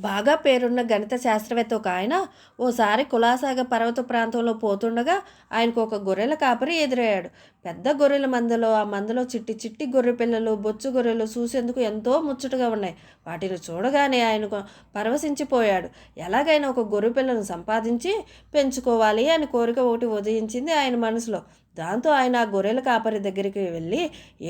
బాగా పేరున్న గణిత శాస్త్రవేత్త ఒక ఆయన ఓసారి కులాసాగ పర్వత ప్రాంతంలో పోతుండగా ఆయనకు ఒక గొర్రెల కాపరి ఎదురయ్యాడు. పెద్ద గొర్రెల మందలో ఆ మందలో చిట్టి చిట్టి గొర్రె పిల్లలు బొచ్చు గొర్రెలు చూసేందుకు ఎంతో ముచ్చటగా ఉన్నాయి. వాటిని చూడగానే ఆయనకు పరవశించిపోయాడు. ఎలాగైనా ఒక గొర్రె పిల్లను సంపాదించి పెంచుకోవాలి అని కోరిక ఒకటి ఉదయించింది ఆయన మనసులో. దాంతో ఆయన ఆ గొర్రెల కాపరి దగ్గరికి వెళ్ళి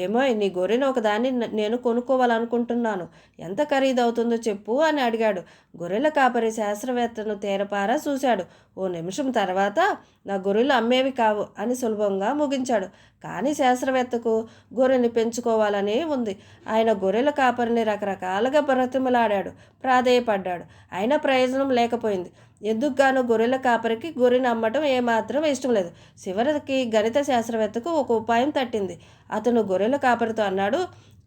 ఏమో నీ గొర్రెను ఒకదాన్ని నేను కొనుక్కోవాలనుకుంటున్నాను. ఎంత ఖరీదు అవుతుందో చెప్పు అని అడిగాడు. గొర్రెల కాపరి శాస్త్రవేత్తను తేరపారా చూశాడు. ఓ నిమిషం తర్వాత నా గొర్రెలు అమ్మేవి కావు అని సులభంగా ముగించాడు. కానీ శాస్త్రవేత్తకు గొర్రెని పెంచుకోవాలని ఉంది. ఆయన గొర్రెల కాపరిని రకరకాలుగా బ్రతిమలాడాడు. ప్రాధేయపడ్డాడు. అయినా ప్రయోజనం లేకపోయింది. ఎందుకు గాను గొర్రెల కాపరికి గొర్రెని అమ్మటం ఏమాత్రం ఇష్టం లేదు. చివరికి గణిత శాస్త్రవేత్తకు ఒక ఉపాయం తట్టింది. అతను గొర్రెల కాపరితో అన్నాడు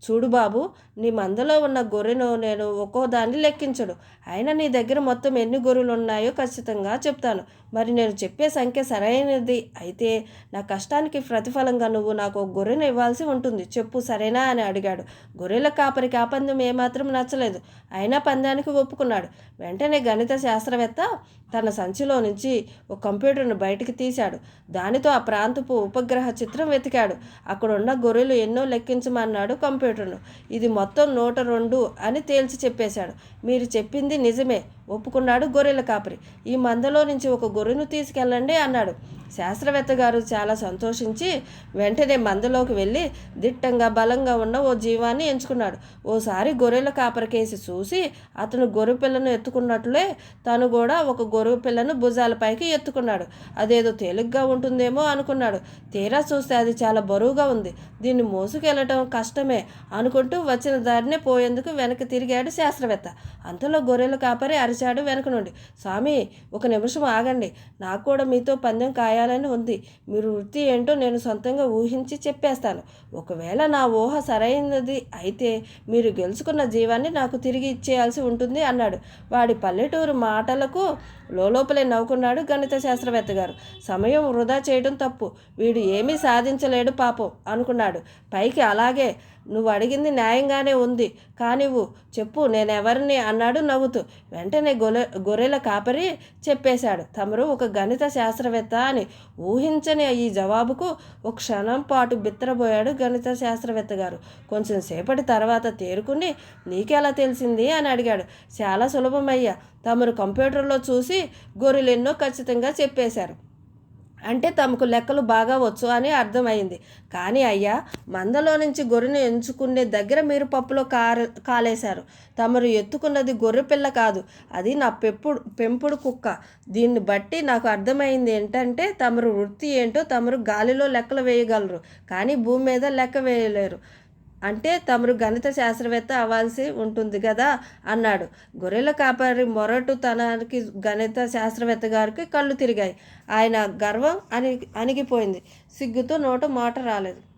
చూడు బాబు నీ మందలో ఉన్న గొర్రెను నేను ఒక్కో దాన్ని లెక్కించడు. అయినా నీ దగ్గర మొత్తం ఎన్ని గొర్రెలు ఉన్నాయో ఖచ్చితంగా చెప్తాను. మరి నేను చెప్పే సంఖ్య సరైనది. అయితే నా కష్టానికి ప్రతిఫలంగా నువ్వు నాకు ఒక గొర్రెను ఇవ్వాల్సి ఉంటుంది. చెప్పు సరేనా అని అడిగాడు. గొర్రెల కాపరికి ఆ పందెం ఏమాత్రం నచ్చలేదు. అయినా పందానికి ఒప్పుకున్నాడు. వెంటనే గణిత శాస్త్రవేత్త తన సంచిలో నుంచి ఒక కంప్యూటర్ను బయటికి తీశాడు. దానితో ఆ ప్రాంతపు ఉపగ్రహ చిత్రం వెతికాడు. అక్కడున్న గొర్రెలు ఎన్నో లెక్కించమన్నాడు కంప్యూటర్. కంప్యూటర్ను ఇది మొత్తం నూట రెండు అని తేల్చి చెప్పేశాడు. మీరు చెప్పింది నిజమే. ఒప్పుకున్నాడు గొర్రెల కాపరి. ఈ మందలో నుంచి ఒక గొర్రెను తీసుకెళ్ళండి అన్నాడు. శాస్త్రవేత్త గారు చాలా సంతోషించి వెంటనే మందలోకి వెళ్ళి దిట్టంగా బలంగా ఉన్న ఓ జీవాన్ని ఎంచుకున్నాడు. ఓసారి గొర్రెల కాపరికేసి చూసి అతను గొర్రె పిల్లను ఎత్తుకున్నట్లే తను కూడా ఒక గొర్రె పిల్లను భుజాలపైకి ఎత్తుకున్నాడు. అదేదో తేలిగ్గా ఉంటుందేమో అనుకున్నాడు. తీరా చూస్తే అది చాలా బరువుగా ఉంది. దీన్ని మోసుకెళ్ళటం కష్టమే. అనుకుంటూ వచ్చిన దారినే పోయేందుకు వెనక్కి తిరిగాడు శాస్త్రవేత్త. అంతలో గొర్రెలు కాపరి అరిచాడు వెనక నుండి. స్వామి ఒక నిమిషం ఆగండి. నాకు కూడా మీతో పందెం కాయాలని ఉంది. మీరు వృత్తి ఏంటో నేను సొంతంగా ఊహించి చెప్పేస్తాను. ఒకవేళ నా ఊహ సరైనది అయితే మీరు గెలుచుకున్న జీవాన్ని నాకు తిరిగి ఇచ్చేయాల్సి ఉంటుంది అన్నాడు. వాడి పల్లెటూరు మాటలకు లోపలే నవ్వుకున్నాడు గణిత శాస్త్రవేత్త గారు. సమయం వృధా చేయడం తప్పు. వీడు ఏమీ సాధించలేడు పాపం అనుకున్నాడు. పైకి అలాగే నువ్వు అడిగింది న్యాయంగానే ఉంది. కానివ్వు చెప్పు నేనెవరిని అన్నాడు నవ్వుతూ. వెంటనే గొర్రె గొర్రెల కాపరి చెప్పేశాడు. తమరు ఒక గణిత శాస్త్రవేత్త అని ఊహించని ఈ జవాబుకు ఒక క్షణం పాటు బిత్తరబోయాడు గణిత శాస్త్రవేత్త గారు. కొంచెం సేపటి తర్వాత తేరుకుని నీకెలా తెలిసింది? అని అడిగాడు. చాలా సులభమయ్యా తమరు కంప్యూటర్లో చూసి గొర్రెలు ఎన్నో ఖచ్చితంగా చెప్పేశారు. అంటే తమకు లెక్కలు బాగా వచ్చు అని అర్థమైంది. కానీ అయ్యా మందలో నుంచి గొర్రెను ఎంచుకునే దగ్గర మీరు పప్పులో కారు కాలేశారు. తమరు ఎత్తుకున్నది గొర్రె పిల్ల కాదు. అది నా పెంపుడు పెంపుడు కుక్క. దీన్ని బట్టి నాకు అర్థమైంది ఏంటంటే తమరు వృత్తి ఏంటో తమరు గాలిలో లెక్కలు వేయగలరు. కానీ భూమి మీద లెక్క వేయలేరు. అంటే తమరు గణిత శాస్త్రవేత్త అవ్వాల్సి ఉంటుంది కదా అన్నాడు. గొర్రెల కాపరి మొరటుతనానికి గణిత శాస్త్రవేత్త గారికి కళ్ళు తిరిగాయి. ఆయన గర్వం అని అణిగిపోయింది. సిగ్గుతో నోట మాట రాలేదు.